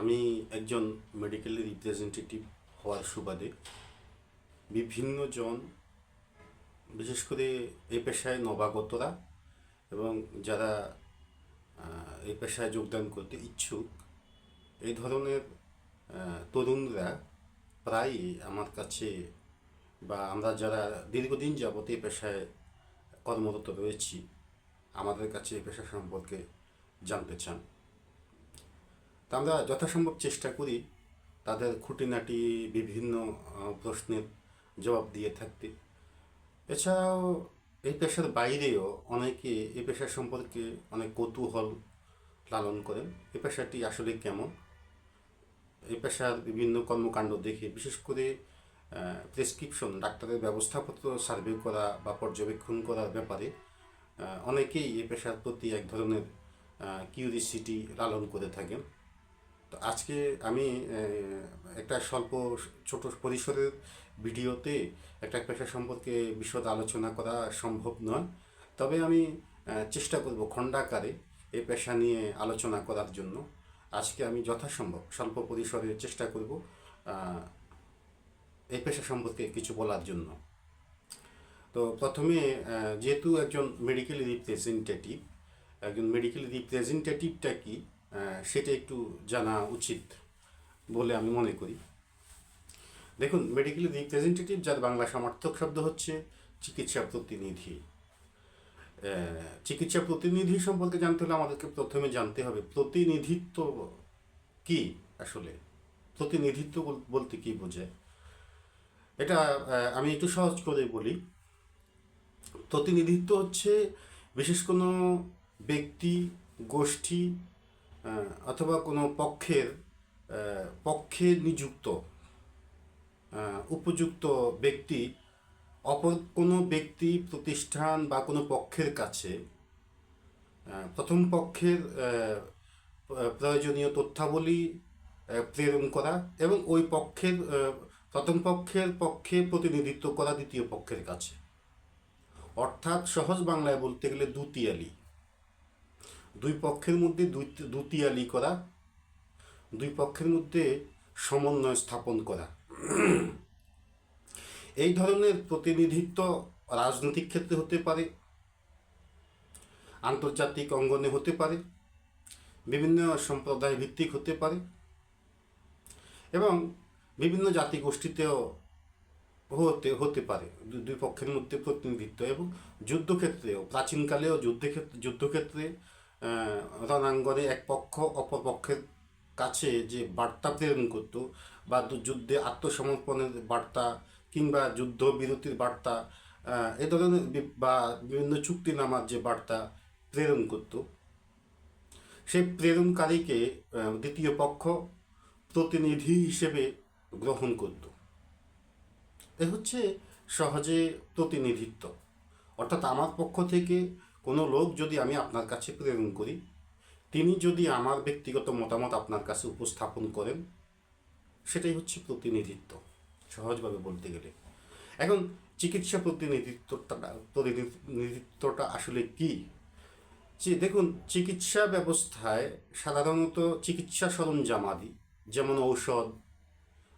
আমি একজন medical representative হওয়ার সুবাদে বিভিন্ন জন, বিশেষ করে এই পেশায় নবাগতরা এবং যারা এই পেশায় যোগদান করতে ইচ্ছুক, এই ধরনের তরুণরা প্রায়ই আমার কাছে বা আমরা যারা দীর্ঘদিন যাবত এই পেশায় কর্মরত রয়েছি, আমাদের কাছে এই পেশা সম্পর্কে জানতে চান। তা আমরা যথাসম্ভব চেষ্টা করি তাদের খুঁটিনাটি বিভিন্ন প্রশ্নের জবাব দিয়ে থাকতে। এছাড়াও এই পেশার বাইরেও অনেকে এই পেশা সম্পর্কে অনেক কৌতূহল লালন করেন। এই পেশাটি আসলে কেমন? এই পেশার বিভিন্ন কর্মকাণ্ড দেখে, বিশেষ করে প্রেসক্রিপশন, ডাক্তারের ব্যবস্থাপত্র সার্ভে করা বা পর্যবেক্ষণ করার ব্যাপারে অনেকেই এই পেশার প্রতি এক ধরনের কিউরিসিটি লালন করে থাকেন। আজকে আমি একটা স্বল্প, ছোট পরিসরের ভিডিওতে একটা পেশা সম্পর্কে বিশদ আলোচনা করা সম্ভব নয়। তবে আমি চেষ্টা করব খণ্ডাকারে এই পেশা নিয়ে আলোচনা করার জন্য। আজকে আমি যথাসম্ভব স্বল্প পরিসরে চেষ্টা করব এই পেশা সম্পর্কে কিছু বলার জন্য। তো প্রথমে যেহেতু একজন মেডিকেল রিপ্রেজেন্টেটিভ একজন মেডিকেল রিপ্রেজেন্টেটিভটা কি সেটা একটু জানা উচিত বলে আমি মনে করি। দেখুন মেডিকেল রিপ্রেজেন্টেটিভ যার বাংলা সমার্থক শব্দ হচ্ছে, চিকিৎসা প্রতিনিধি। চিকিৎসা প্রতিনিধি সম্পর্কে জানতে হলে আমাদেরকে প্রথমে জানতে হবে, প্রতিনিধিত্ব কি আসলে? প্রতিনিধিত্ব বল- বলতে কি বোঝায়? এটা আমি একটু সহজ করে বলি। প্রতিনিধিত্ব হচ্ছে বিশেষ কোনো ব্যক্তি, গোষ্ঠী অথবা কোনো পক্ষের পক্ষে নিযুক্ত উপযুক্ত ব্যক্তি অপর কোনো ব্যক্তি প্রতিষ্ঠান বা কোনো পক্ষের কাছে প্রথম পক্ষের প্রয়োজনীয় তথ্যাবলী প্রেরণ করা এবং ওই পক্ষের প্রথম পক্ষের পক্ষে প্রতিনিধিত্ব করা দ্বিতীয় পক্ষের কাছে। অর্থাৎ সহজ বাংলায় বলতে গেলে দুতিয়ালি দুই পক্ষের মধ্যে দুতিয়ালি করা, দুই পক্ষের মধ্যে সমন্বয় স্থাপন করা। এই ধরনের প্রতিনিধিত্ব রাজনৈতিক ক্ষেত্রে হতে পারে, আন্তর্জাতিক অঙ্গনে হতে পারে, বিভিন্ন সম্প্রদায় ভিত্তিক হতে পারে এবং বিভিন্ন জাতিগোষ্ঠীতেও হতে হতে পারে। দুই পক্ষের মধ্যে প্রতিনিধিত্ব এবং যুদ্ধক্ষেত্রেও, প্রাচীনকালেও যুদ্ধক্ষেত্রে যুদ্ধক্ষেত্রে রণাঙ্গনে এক পক্ষ, অপর পক্ষের কাছে যে বার্তা প্রেরণ করত বা যুদ্ধে আত্মসমর্পণের বার্তা কিংবা যুদ্ধ বিরতির বার্তা এ ধরনের বা বিভিন্ন চুক্তিনামার যে বার্তা প্রেরণ করত। সেই প্রেরণকারীকে দ্বিতীয় পক্ষ প্রতিনিধি হিসেবে গ্রহণ করত। এ হচ্ছে সহজে প্রতিনিধিত্ব। অর্থাৎ আমার পক্ষ থেকে কোনো লোক যদি আমি আপনার কাছে প্রেরণ করি, তিনি যদি আমার ব্যক্তিগত মতামত আপনার কাছে উপস্থাপন করেন, সেটাই হচ্ছে প্রতিনিধিত্ব, সহজভাবে বলতে গেলে। এখন, চিকিৎসা প্রতিনিধিত্বটা প্রতিনিধিত্বটা আসলে কি? যে দেখুন, চিকিৎসা ব্যবস্থায় সাধারণত চিকিৎসা সরঞ্জামাদি যেমন ঔষধ,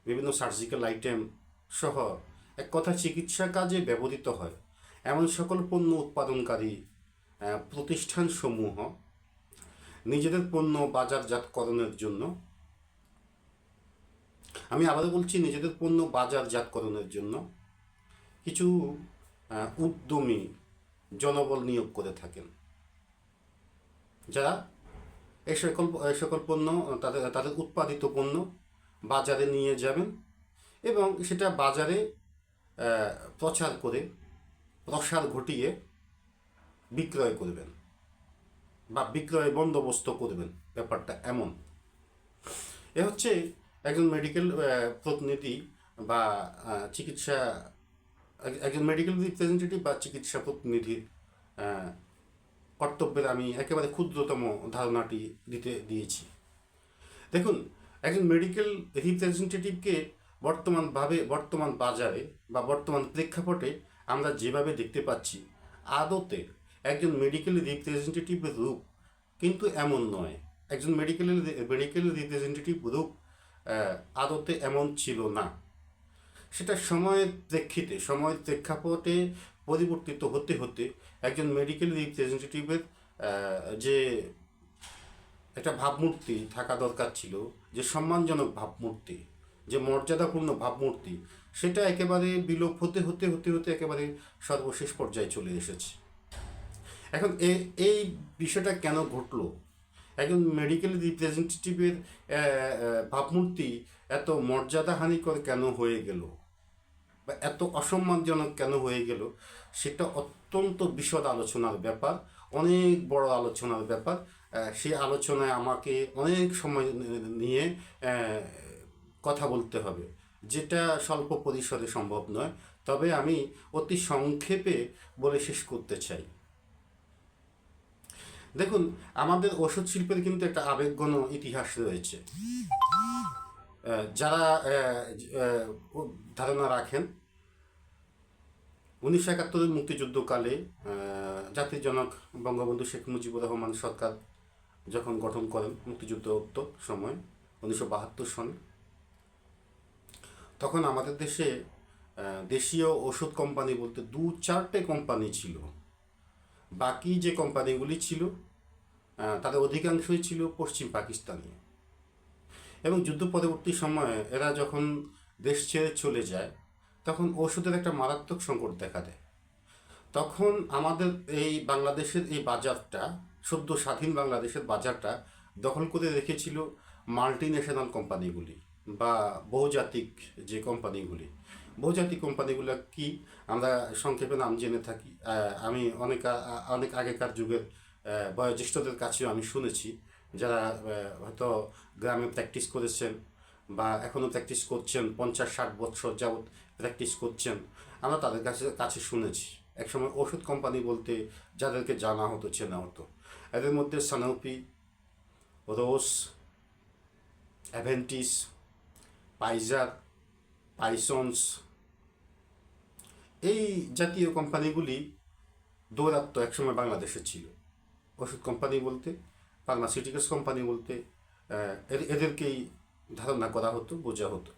বিভিন্ন সার্জিক্যাল আইটেম সহ, এক কথা চিকিৎসা কাজে ব্যবহৃত হয়। এমন সকল পণ্য উৎপাদনকারী প্রতিষ্ঠানসমূহ নিজেদের পণ্য বাজারজাতকরণের জন্য। আমি আবারও বলছি, নিজেদের পণ্য বাজারজাতকরণের জন্য কিছু উদ্যমী জনবল নিয়োগ করে থাকেন। যারা এই সকল এই সকল পণ্য, তাদের তাদের উৎপাদিত পণ্য বাজারে নিয়ে যাবেন এবং সেটা বাজারে প্রচার করে, প্রসার ঘটিয়ে বিক্রয় করবেন বা বিক্রয় বন্দোবস্ত করবেন, ব্যাপারটা এমন। এ হচ্ছে একজন মেডিকেল প্রতিনিধি বা চিকিৎসা একজন মেডিকেল রিপ্রেজেন্টেটিভ বা চিকিৎসা প্রতিনিধির কর্তব্যের আমি একেবারে ক্ষুদ্রতম ধারণাটি দিতে, দিয়েছি। দেখুন, একজন মেডিকেল রিপ্রেজেন্টেটিভকে বর্তমানভাবে বর্তমান বাজারে বা বর্তমান প্রেক্ষাপটে আমরা যেভাবে দেখতে পাচ্ছি, আদতে একজন মেডিকেল রিপ্রেজেন্টেটিভের রূপ, কিন্তু এমন নয়। একজন মেডিকেল মেডিকেল রিপ্রেজেন্টেটিভ রূপ আদতে এমন ছিল না। সেটা সময়ের প্রেক্ষিতে, সময়ের প্রেক্ষাপটে পরিবর্তিত হতে হতে একজন মেডিকেল রিপ্রেজেন্টেটিভের যে একটা ভাবমূর্তি থাকা দরকার ছিল, যে সম্মানজনক ভাবমূর্তি, যে মর্যাদাপূর্ণ ভাবমূর্তি, সেটা একেবারে বিলোপ হতে হতে হতে হতে একেবারে সর্বশেষ পর্যায়ে চলে এসেছে। এখন এই বিষয়টা কেন ঘটলো? একজন মেডিকেল রিপ্রেজেন্টেটিভের ভাবমূর্তি এত মর্যাদাহানিকর কেন হয়ে গেল? বা এত অসম্মানজনক কেন হয়ে গেল? সেটা অত্যন্ত বিশদ আলোচনার ব্যাপার, অনেক বড় আলোচনার ব্যাপার। সেই আলোচনায় আমাকে অনেক সময় নিয়ে কথা বলতে হবে। যেটা স্বল্প পরিসরে সম্ভব নয়। তবে আমি অতি সংক্ষেপে বলে শেষ করতে চাই। দেখুন, আমাদের ওষুধ শিল্পের কিন্তু একটা আবেগঘন ইতিহাস রয়েছে। যারা ধারণা রাখেন, উনিশশো একাত্তরের মুক্তিযুদ্ধকালে জাতির জনক বঙ্গবন্ধু শেখ মুজিবুর রহমান সরকার যখন গঠন করেন মুক্তিযুদ্ধ সময়, উনিশশো বাহাত্তর সনে, তখন আমাদের দেশে দেশীয় ওষুধ কোম্পানি বলতে দু চারটে কোম্পানি ছিল। বাকি যে কোম্পানিগুলি ছিল তাদের অধিকাংশই ছিল পশ্চিম পাকিস্তানি এবং যুদ্ধ পরবর্তী সময়ে এরা যখন দেশ ছেড়ে চলে যায়, তখন ওষুধের একটা মারাত্মক সংকট দেখা দেয়। তখন আমাদের এই বাংলাদেশের এই বাজারটা, সদ্য স্বাধীন বাংলাদেশের বাজারটা দখল করে রেখেছিল মাল্টি ন্যাশনাল কোম্পানিগুলি বা বহুজাতিক যে কোম্পানিগুলি। বহুজাতিক কোম্পানিগুলো কি? আমরা সংক্ষেপে নাম জেনে থাকি। আমি অনেক অনেক আগেকার যুগের বয়োজ্যেষ্ঠদের কাছেও আমি শুনেছি, যারা হয়তো গ্রামে প্র্যাকটিস করেছেন বা এখনও প্র্যাকটিস করছেন, পঞ্চাশ, ষাট বছর যাবৎ প্র্যাকটিস করছেন, আমরা তাদের কাছে কাছে শুনেছি। একসময় ওষুধ কোম্পানি বলতে যাদেরকে জানা হতো, চেনা হতো। এদের মধ্যে সানৌপি রোস অ্যাভেন্টিস পাইজার পাইসন্স এই জাতীয় কোম্পানিগুলি দৌরাত্ম একসময় বাংলাদেশে ছিল। ওষুধ কোম্পানি বলতে ফার্মাসিউটিক্যালস কোম্পানি বলতে এদের- এদেরকেই ধারণা করা হতো, বোঝা হতো।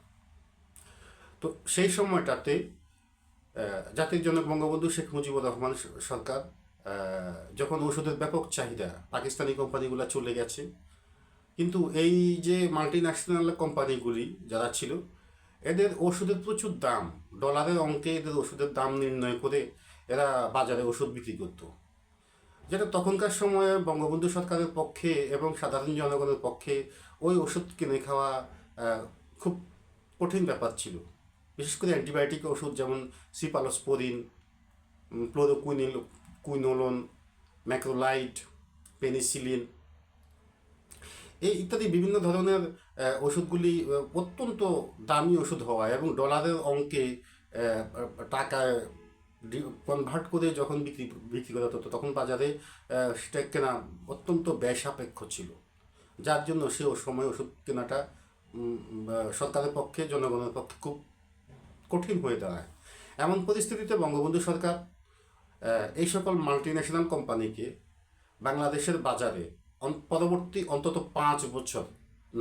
তো সেই সময়টাতে জাতির জনক বঙ্গবন্ধু শেখ মুজিবুর রহমান সরকার যখন ওষুধের ব্যাপক চাহিদা, পাকিস্তানি কোম্পানিগুলো চলে গেছে, কিন্তু এই যে মাল্টি ন্যাশনাল কোম্পানিগুলি যারা ছিল, এদের ওষুধের প্রচুর দাম ডলারের অঙ্কে এদের ওষুধের দাম নির্ণয় করে এরা বাজারে ওষুধ বিক্রি করতো। যেটা তখনকার সময়ে বঙ্গবন্ধু সরকারের পক্ষে এবং সাধারণ জনগণের পক্ষে ওই ওষুধ কিনে খাওয়া খুব কঠিন ব্যাপার ছিল। বিশেষ করে অ্যান্টিবায়োটিক ওষুধ যেমন সিপালোস্পোরিন ক্লোরোকুইনিল, কুইনোলন, ম্যাক্রোলাইট, পেনিসিলিন, এই ইত্যাদি বিভিন্ন ধরনের ওষুধগুলি অত্যন্ত দামি ওষুধ হওয়া এবং ডলারের অঙ্কে টাকায় কনভার্ট করে যখন বিক্রি বিক্রি করা হতো তখন বাজারে সেটা কেনা অত্যন্ত ব্যয় সাপেক্ষ ছিল। যার জন্য সে ও সময় ওষুধ কেনাটা সরকারের পক্ষে, জনগণের পক্ষে খুব কঠিন হয়ে দাঁড়ায়। এমন পরিস্থিতিতে বঙ্গবন্ধু সরকার এই সকল মাল্টি ন্যাশনাল কোম্পানিকে বাংলাদেশের বাজারে পরবর্তী অন্তত পাঁচ বছর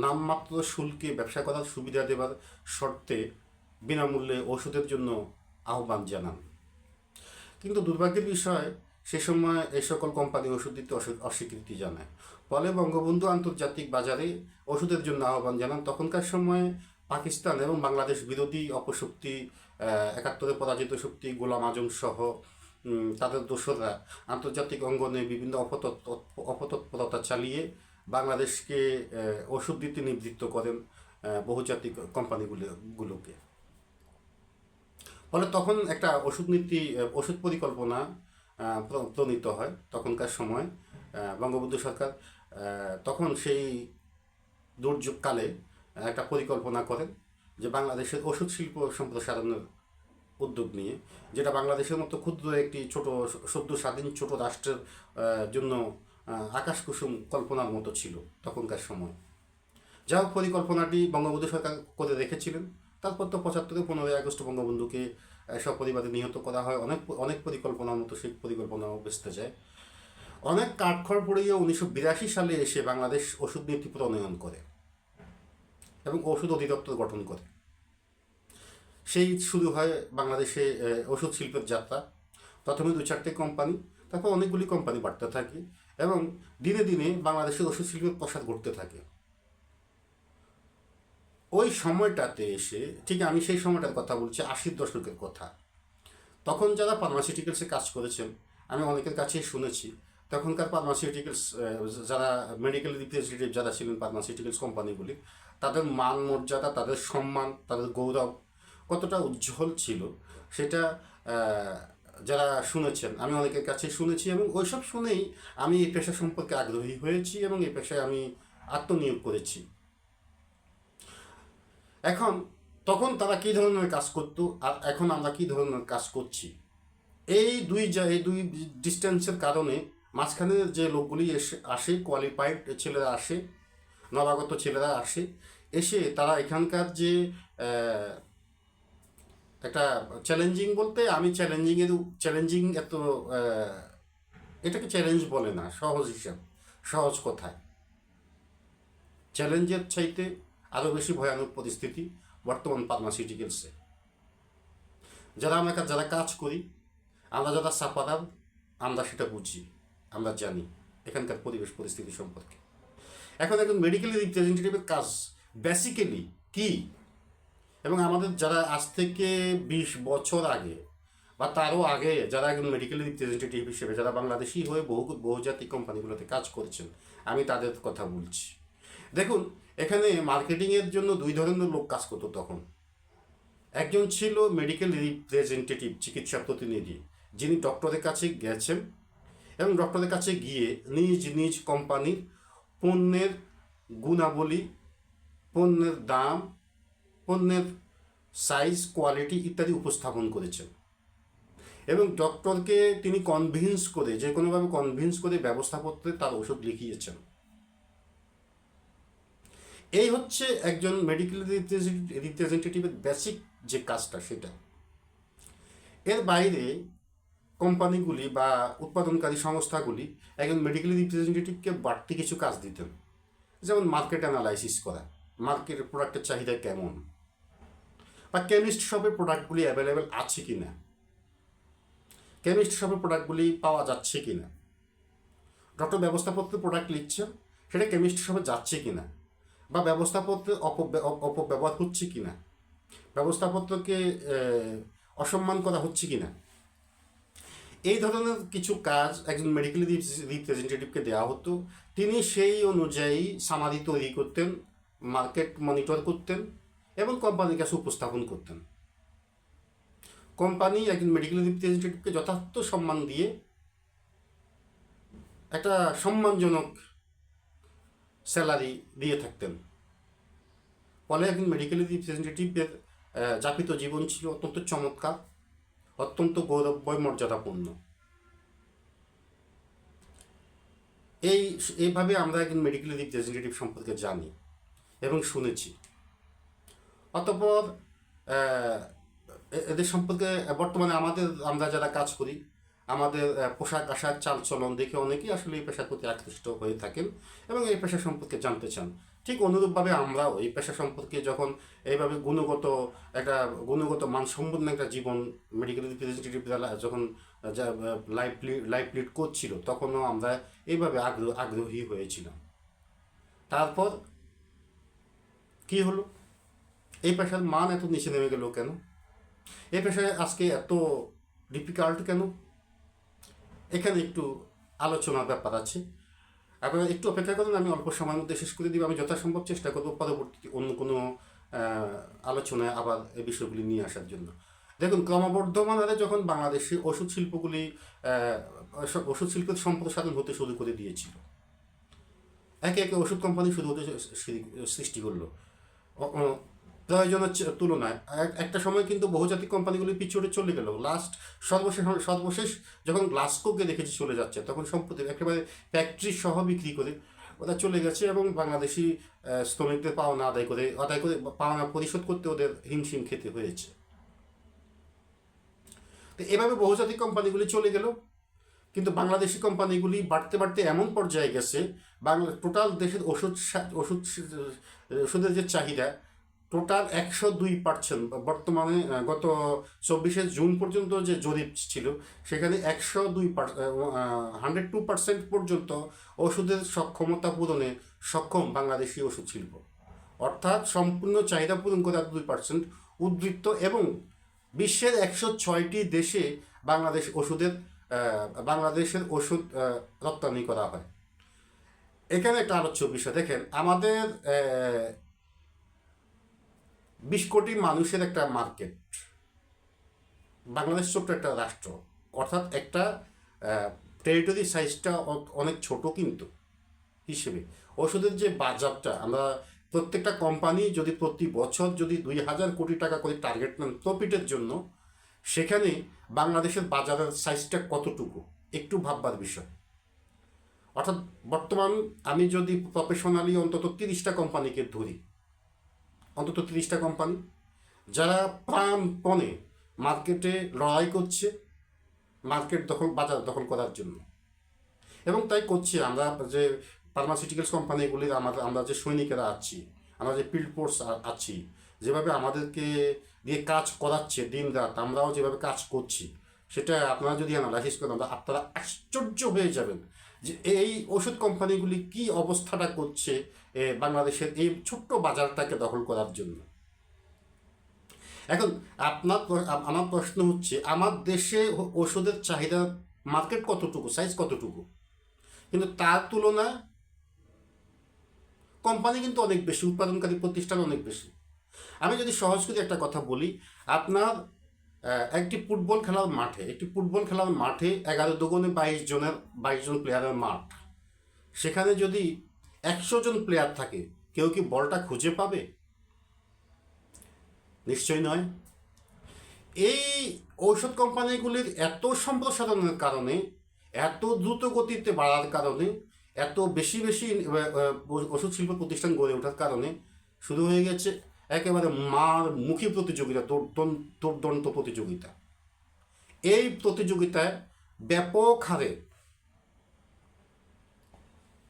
নামমাত্র শুল্কে ব্যবসা করার সুবিধা দেওয়ার শর্তে বিনামূল্যে ওষুধের জন্য আহ্বান জানান। কিন্তু দুর্ভাগ্যের বিষয়, সে সময় এই সকল কোম্পানি ওষুধ দিতে অস্বীকৃতি জানায়। ফলে বঙ্গবন্ধু আন্তর্জাতিক বাজারে ওষুধের জন্য আহ্বান জানান তখনকার সময়ে পাকিস্তান এবং বাংলাদেশ বিরোধী অপশক্তি একাত্তরে পরাজিত শক্তি, গোলাম আজম সহ তাদের দোসররা আন্তর্জাতিক অঙ্গনে বিভিন্ন অপতৎ অপতৎপরতা চালিয়ে বাংলাদেশকে ওষুধ দিতে নিবৃত্ত করেন বহুজাতিক কোম্পানিগুলো গুলোকে। ফলে তখন একটা ওষুধ নীতি ওষুধ পরিকল্পনা প্র- প্রণীত হয় তখনকার সময় বঙ্গবন্ধু সরকার তখন সেই দুর্যোগকালে একটা পরিকল্পনা করেন যে বাংলাদেশের ওষুধ শিল্প সম্প্রসারণের উদ্যোগ নিয়ে, যেটা বাংলাদেশের মতো ক্ষুদ্র একটি ছোট, সদ্য স্বাধীন ছোট রাষ্ট্রের জন্য আকাশ কুসুম কল্পনার মতো ছিল তখনকার সময়। যা হোক পরিকল্পনাটি বঙ্গবন্ধু সরকার করে রেখেছিলেন। তারপর তো পঁচাত্তরে পনেরোই আগস্ট বঙ্গবন্ধুকে সপরিবারে নিহত করা হয়। অনেক অনেক পরিকল্পনার মতো সেই পরিকল্পনাও বেসতে যায়। অনেক কাঠখড় পড়ে গিয়ে উনিশশো বিরাশি সালে এসে বাংলাদেশ ওষুধ নীতি প্রণয়ন করে এবং ওষুধ অধিদপ্তর গঠন করে। সেই শুরু হয় বাংলাদেশে ওষুধ শিল্পের যাত্রা। প্রথমে দু চারটে কোম্পানি, তারপর অনেকগুলি কোম্পানি বাড়তে থাকে এবং দিনে দিনে বাংলাদেশের ওষুধ শিল্পের প্রসার ঘটতে থাকে। ওই সময়টাতে এসে, ঠিক আমি সেই সময়টার কথা বলছি, আশির দশকের কথা। তখন যারা ফার্মাসিউটিক্যালসে কাজ করেছেন, আমি অনেকের কাছেই শুনেছি, তখনকার ফার্মাসিউটিক্যালস যারা মেডিকেল রিপ্রেজেন্টেটিভ যারা ছিলেন ফার্মাসিউটিক্যালস কোম্পানিগুলি তাদের মান মর্যাদা তাদের সম্মান, তাদের গৌরব কতটা উজ্জ্বল ছিল, সেটা যারা শুনেছেন, আমি অনেকের কাছে শুনেছি এবং ওইসব শুনেই আমি এই পেশা সম্পর্কে আগ্রহী হয়েছি এবং এই পেশায় আমি আত্মনিয়োগ করেছি। এখন তখন তারা কী ধরনের কাজ করতো আর এখন আমরা কী ধরনের কাজ করছি? এই দুই যা এই দুই ডিস্টেন্সের কারণে মাঝখানে যে লোকগুলি এসে আসে কোয়ালিফাইড ছেলেরা আসে, নবাগত ছেলেরা আসে, এসে তারা এখানকার যে একটা চ্যালেঞ্জিং বলতে আমি চ্যালেঞ্জিংয়ের চ্যালেঞ্জিং এত এটাকে চ্যালেঞ্জ বলে না, সহজ হিসাব, সহজ কথায়। চ্যালেঞ্জের চাইতে আরও বেশি ভয়ানক পরিস্থিতি বর্তমান ফার্মাসিউটিক্যালসে যারা আমরা যারা কাজ করি, আমরা যারা সাপারার আমরা সেটা বুঝি, আমরা জানি এখানকার পরিবেশ পরিস্থিতি সম্পর্কে। এখন একজন মেডিকেল রিপ্রেজেন্টেটিভের কাজ বেসিক্যালি কি? এবং আমাদের যারা আজ থেকে বিশ বছর আগে বা তারও আগে যারা একজন মেডিকেল রিপ্রেজেন্টেটিভ হিসেবে, যারা বাংলাদেশি হয়ে বহু, বহুজাতিক কোম্পানিগুলোতে কাজ করেছেন, আমি তাদের কথা বলছি। দেখুন এখানে মার্কেটিংয়ের জন্য দুই ধরনের লোক কাজ করতো তখন। একজন ছিল মেডিকেল রিপ্রেজেন্টেটিভ চিকিৎসা প্রতিনিধি, যিনি ডক্টরের কাছে গেছেন এবং ডক্টরের কাছে গিয়ে নিজ নিজ কোম্পানির পণ্যের গুণাবলী, পণ্যের দাম, পণ্যের সাইজ কোয়ালিটি ইত্যাদি উপস্থাপন করেছেন। এবং ডক্টরকে তিনি কনভিন্স করে, যে কোনোভাবে কনভিন্স করে ব্যবস্থাপত্রে তার ওষুধ লিখিয়েছেন। এই হচ্ছে একজন মেডিকেল রিপ্রেজেন্টেটিভের বেসিক যে কাজটা সেটা। এর বাইরে কোম্পানিগুলি বা উৎপাদনকারী সংস্থাগুলি একজন মেডিকেল রিপ্রেজেন্টেটিভকে বাড়তি কিছু কাজ দিতেন। যেমন মার্কেট অ্যানালাইসিস করা মার্কেটের প্রোডাক্টের চাহিদা কেমন, বা কেমিস্ট শপে প্রোডাক্টগুলি অ্যাভেলেবেল আছে কি না কেমিস্ট শপে প্রোডাক্টগুলি পাওয়া যাচ্ছে কি না ডক্টর ব্যবস্থাপত্র প্রোডাক্ট লিখছেন, সেটা কেমিস্ট শপে যাচ্ছে কি না বা ব্যবস্থাপত্রের অপব্য- অপব্যবহার হচ্ছে কি না? ব্যবস্থাপত্রকে অসম্মান করা হচ্ছে কি না? এই ধরনের কিছু কাজ একজন মেডিকেল রিপ্রেজেন্টেটিভকে দেওয়া হতো। তিনি সেই অনুযায়ী সামারি তৈরি করতেন মার্কেট মনিটর করতেন এবং কোম্পানির কাছে উপস্থাপন করতেন। কোম্পানি একজন মেডিকেল রিপ্রেজেন্টেটিভকে যথার্থ সম্মান দিয়ে একটা সম্মানজনক স্যালারি দিয়ে থাকতেন। ফলে একজন মেডিকেল রিপ্রেজেন্টেটিভদের যাপিত জীবন ছিল অত্যন্ত চমৎকার, অত্যন্ত গৌরবময় মর্যাদাপূর্ণ। এই, এইভাবে আমরা একজন মেডিকেল রিপ্রেজেন্টেটিভ সম্পর্কে জানি এবং শুনেছি। অতঃপর এদের সম্পর্কে বর্তমানে আমাদের, আমরা যারা কাজ করি আমাদের পোশাক আশাক চালচলন দেখে অনেকেই আসলে এই পেশার প্রতি আকৃষ্ট হয়ে থাকেন এবং এই পেশা সম্পর্কে জানতে চান। ঠিক অনুরূপভাবে আমরাও এই পেশা সম্পর্কে যখন এইভাবে গুণগত একটা গুণগত মানসম্পন্ন একটা জীবন মেডিকেল রিপ্রেজেন্টেটিভরা যখন লাইফ লাইফ লিড করছিল, তখনও আমরা এইভাবে আগ্রহ, আগ্রহী হয়েছিলাম। তারপর কি হলো? এই পেশার মান এত নিচে নেমে গেল কেন? এই পেশায় আজকে এত ডিফিকাল্ট কেন? এখানে একটু আলোচনার ব্যাপার আছে। আপনারা একটু অপেক্ষা করুন, আমি অল্প সময়ের মধ্যে শেষ করে দিব। আমি যথাসম্ভব চেষ্টা করব পরবর্তী অন্য কোনো আলোচনায় আবার এই বিষয়গুলি নিয়ে আসার জন্য। দেখুন, ক্রমবর্ধমান হারে যখন বাংলাদেশে ওষুধ শিল্পগুলি ওষুধ- শিল্পের সম্প্রসারণ হতে শুরু করে দিয়েছিল। একে একে ওষুধ কোম্পানি শুরু হতে সৃষ্টি করল। প্রয়োজনের তুলনায়। এক- একটা সময় কিন্তু বহুজাতিক কোম্পানিগুলি পিছনে চলে গেল। লাস্ট সর্বশেষ সর্বশেষ যখন গ্লাসকোকে দেখেছি চলে যাচ্ছে, তখন সম্পত্তি একেবারে ফ্যাক্টরি সহ বিক্রি করে ওরা চলে গেছে এবং বাংলাদেশি শ্রমিকদের পাওনা আদায় করে আদায় করে পাওনা পরিশোধ করতে ওদের হিমশিম খেতে হয়েছে। তো এভাবে বহুজাতিক কোম্পানিগুলি চলে গেল। কিন্তু বাংলাদেশি কোম্পানিগুলি বাড়তে বাড়তে এমন পর্যায়ে গেছে, বাংলা টোটাল দেশের ওষুধ ওষুধ ওষুধের যে চাহিদা টোটাল একশো দুই পার্সেন্ট বর্তমানে গত চব্বিশে জুন পর্যন্ত যে জরিপ ছিল, সেখানে একশো দুই হান্ড্রেড টু পার্সেন্ট পর্যন্ত ওষুধের সক্ষমতা পূরণে সক্ষম বাংলাদেশি ওষুধ শিল্প। অর্থাৎ সম্পূর্ণ চাহিদা পূরণ করে দুই পার্সেন্ট উদ্বৃত্ত এবং বিশ্বের একশো ছয়টি দেশে বাংলাদেশ ওষুধের বাংলাদেশের ওষুধ রপ্তানি করা হয়। এখানে একটা আলোচ্য বিষয় দেখেন, আমাদের বিশ কোটি মানুষের একটা মার্কেট। বাংলাদেশ ছোট্ট একটা রাষ্ট্র। অর্থাৎ একটা টেরিটরি সাইজটা অনেক ছোট কিন্তু হিসেবে। ওষুধের যে বাজারটা, আমরা প্রত্যেকটা কোম্পানি যদি প্রতি বছর যদি দুই হাজার কোটি টাকা করে টার্গেট নেন প্রফিটের জন্য, সেখানে বাংলাদেশের বাজারের সাইজটা কতটুকু? একটু ভাববার বিষয়। অর্থাৎ বর্তমান আমি যদি প্রফেশনালি অন্তত তিরিশটা কোম্পানিকে ধরি অন্তত তিরিশটা কোম্পানি যারা প্রাণপণে মার্কেটে লড়াই করছে মার্কেট দখল, বাজার দখল করার জন্য। এবং তাই করছি আমরা যে ফার্মাসিউটিক্যালস কোম্পানিগুলির আমাদের আমরা যে সৈনিকেরা আছি, আমরা যে ফিল্ড ফোর্স আছি, যেভাবে আমাদেরকে দিয়ে কাজ করাচ্ছে দিন রাত আমরাও যেভাবে কাজ করছি সেটা আপনারা যদি অ্যানালাইসিস করেন আপনারা আশ্চর্য হয়ে যাবেন যে এই ওষুধ কোম্পানিগুলি কি অবস্থাটা করছে বাংলাদেশের এই ছোট্ট বাজারটাকে দখল করার জন্য। এখন আপনার আমার প্রশ্ন হচ্ছে, আমার দেশে ওষুধের চাহিদা মার্কেট কতটুকু সাইজ কতটুকু? কিন্তু তার তুলনায় কোম্পানি কিন্তু অনেক বেশি, উৎপাদনকারী প্রতিষ্ঠান অনেক বেশি। আমি যদি সহজ করে একটা কথা বলি, আপনার একটি ফুটবল খেলার মাঠে, একটি ফুটবল খেলার মাঠে এগারো দুগুণে বাইশ জনের, বাইশ জন প্লেয়ারের মাঠ। সেখানে যদি একশো জন প্লেয়ার থাকে, কেউ কি বলটা খুঁজে পাবে? নিশ্চয় নয়। এই ঔষধ কোম্পানিগুলির এত সম্প্রসারণের কারণে, এত দ্রুত গতিতে বাড়ার কারণে, এত বেশি বেশি ওষুধ শিল্প প্রতিষ্ঠান গড়ে ওঠার কারণে শুরু হয়ে গেছে একেবারে মার মুখী প্রতিযোগিতা দুর্দন- দুর্দন্ত প্রতিযোগিতা। এই প্রতিযোগিতায় ব্যাপক হারে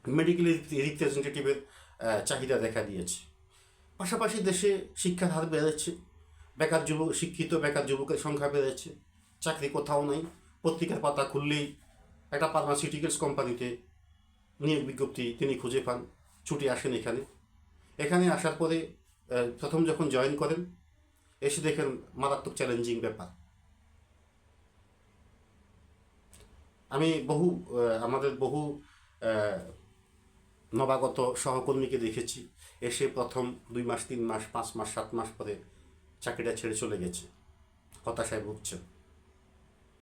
মেডিকেল রিপ্রেজেন্টেটিভের চাহিদা দেখা দিয়েছে। পাশাপাশি দেশে শিক্ষার হার বেড়েছে, বেকার যুবক, শিক্ষিত বেকার যুবকের সংখ্যা বেড়েছে, চাকরি কোথাও নেই, পত্রিকার পাতা খুললেই একটা ফার্মাসিউটিক্যালস কোম্পানিতে নিয়োগ বিজ্ঞপ্তি তিনি খুঁজে পান, ছুটি আসেন এখানে। এখানে আসার পরে প্রথম যখন জয়েন করেন, এসে দেখেন মারাত্মক চ্যালেঞ্জিং ব্যাপার। আমি বহু আমাদের বহু নবাগত সহকর্মীকে দেখেছি, এসে প্রথম দুই মাস, তিন মাস, পাঁচ মাস, সাত মাস পরে চাকরিটা ছেড়ে চলে গেছে। হতাশায় ভুগছেন।